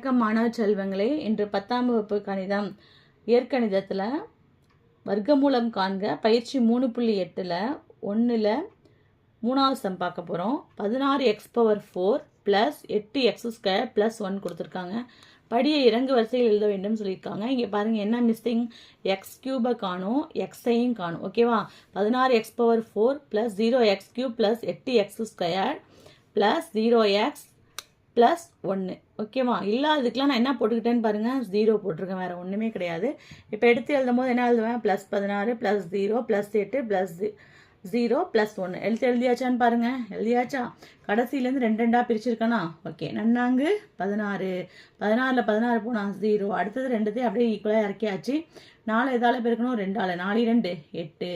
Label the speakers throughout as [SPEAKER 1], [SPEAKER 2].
[SPEAKER 1] வணக்கம் மாணவ செல்வங்களே. இன்று பத்தாம் வகுப்பு கணிதம். இயற்கணிதத்தில் வர்க்கமூலம் காண்க பயிற்சி மூணு புள்ளி எட்டில் ஒன்றில் மூணாவது சம் பார்க்க போகிறோம் பதினாறு எக்ஸ் பவர் ஃபோர் ப்ளஸ் எட்டு எக்ஸ் ஸ்கொயர் ப்ளஸ் ஒன் கொடுத்துருக்காங்க. படியை இறங்கு வரிசையில் எழுத வேண்டும் சொல்லியிருக்காங்க. இங்கே பாருங்கள் என்ன மிஸ்ஸிங் எக்ஸ் கியூபை காணும். எக்ஸையும் காணும். ஓகேவா பதினாறு X power four plus zero X cube plus எட்டு X square plus zero X plus ஒன்று ஓகேவா இல்லாததுக்கெலாம் நான் என்ன போட்டுக்கிட்டேன்னு பாருங்கள் ஜீரோ போட்டிருக்கேன் வேறு ஒன்றுமே கிடையாது. இப்போ எடுத்து எழுதும் போது என்ன எழுதுவேன்? ப்ளஸ் பதினாறு ப்ளஸ் ஜீரோ ப்ளஸ் எட்டு ப்ளஸ் ஜீரோ ப்ளஸ் ஒன்று எழுத்து எழுதியாச்சான்னு பாருங்கள் எழுதியாச்சா? கடைசியிலேருந்து ரெண்டு ரெண்டாக பிரிச்சிருக்கேனா? ஓகே நன்னாங்கு பதினாறு. பதினாறில் பதினாறு போனால் ஜீரோ அடுத்தது ரெண்டுத்தையும் அப்படியே ஈக்குவலாக இறக்கியாச்சு. நாலு எதால் பெருக்கணும்? ரெண்டால் நாலு ரெண்டு எட்டு.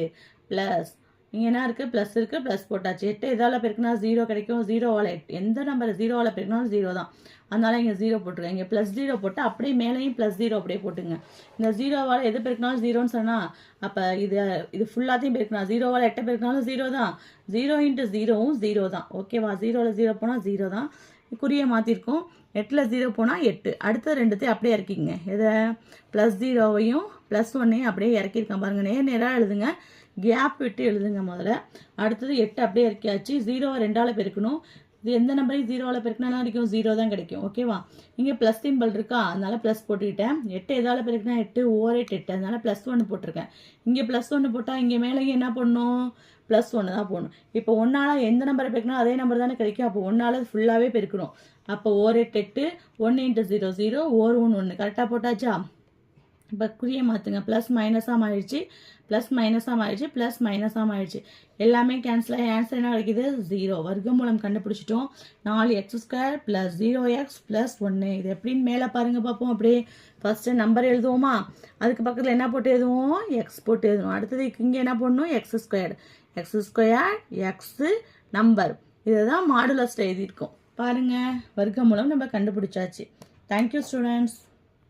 [SPEAKER 1] ப்ளஸ் இங்கே என்ன இருக்குது ப்ளஸ் இருக்குது ப்ளஸ் போட்டாச்சு. எட்டு எதால் பெருக்குனா ஜீரோ கிடைக்கும். ஜீரோவால் எட்டு. எந்த நம்பர் ஜீரோவால் பெருக்கினாலும் ஜீரோ தான். அதனால இங்கே ஜீரோ போட்டுருங்க. இங்கே ப்ளஸ் ஜீரோ போட்டு அப்படியே மேலேயும் ப்ளஸ் ஜீரோ அப்படியே போட்டுங்க. இந்த ஜீரோவால் எது பெருக்கினாலும் ஜீரோன்னு சொன்னால் அப்போ இது இது ஃபுல்லாத்தையும் பெருக்கணும் ஜீரோவால் எட்டை பெருக்கினாலும் ஜீரோ தான். ஜீரோ இன்ட்டு ஜீரோவும் ஜீரோ தான். ஓகேவா ஜீரோவில் ஜீரோ போனால் ஜீரோ தான். குறியை மாற்றிருக்கோம் எட்டில் ஜீரோ போனால் எட்டு. அடுத்த ரெண்டுத்தையும் அப்படியே இறக்கிங்க இதை ப்ளஸ் ஜீரோவையும் ப்ளஸ் ஒன்னையும் அப்படியே இறக்கியிருக்கேன் பாருங்கள் நேர் நேராக எழுதுங்க. கேப் விட்டு எழுதுங்க முதல்ல. அடுத்தது எட்டு அப்படியே இறக்கியாச்சு. ஜீரோவை ரெண்டால் பெருக்கணும். இது எந்த நம்பரையும் ஜீரோவில் பெருக்கினாலும் கிடைக்கும்? ஜீரோ தான் கிடைக்கும். ஓகேவா இங்கே ப்ளஸ் சிம்பிள் இருக்கா? அதனால் ப்ளஸ் போட்டுக்கிட்டேன். எட்டு எதால் பெருக்கினா எட்டு ஓவர் எட்டு எட்டு. அதனால் ப்ளஸ் ஒன்று போட்டிருக்கேன். இங்கே ப்ளஸ் ஒன்று போட்டால் இங்கே மேலேயும் என்ன பண்ணணும் ப்ளஸ் ஒன்று தான் போடணும். இப்போ ஒன்றால் எந்த நம்பரை பெருக்கணும் அதே நம்பர் தானே கிடைக்கும். அப்போ ஒன்றால் ஃபுல்லாகவே பெருக்கணும். அப்போ ஓர் எட்டு எட்டு ஒன்று இன்ட்டு ஜீரோ ஜீரோ ஓர் ஒன்று ஒன்று கரெக்டாக போட்டாச்சா? இப்போ குறியை மாற்றுங்க ப்ளஸ் மைனஸாக மாறிடுச்சு. ப்ளஸ் மைனஸாக மாறிடுச்சு. ப்ளஸ் மைனஸாக மாறிடுச்சு. எல்லாமே கேன்சல் ஆகி ஆன்சர் என்ன கிடைக்குது? ஜீரோ வர்க்க மூலம் கண்டுபிடிச்சிட்டோம். நாலு x square plus zero x plus ஒன்று இது எப்படின்னு மேலே பாருங்கள் பார்ப்போம் அப்படியே. ஃபஸ்ட்டு நம்பர் எழுதுவோமா? அதுக்கு பக்கத்தில் என்ன போட்டு எழுதுவோம்? எக்ஸ் போட்டு எழுதுவோம் அடுத்தது இங்கே என்ன பண்ணணும் X square X square X number இதை தான் மாடுலஸ்ட் எழுதியிருக்கோம். பாருங்கள் வர்க்கம் மூலம் நம்ம கண்டுபிடிச்சாச்சு. Thank you students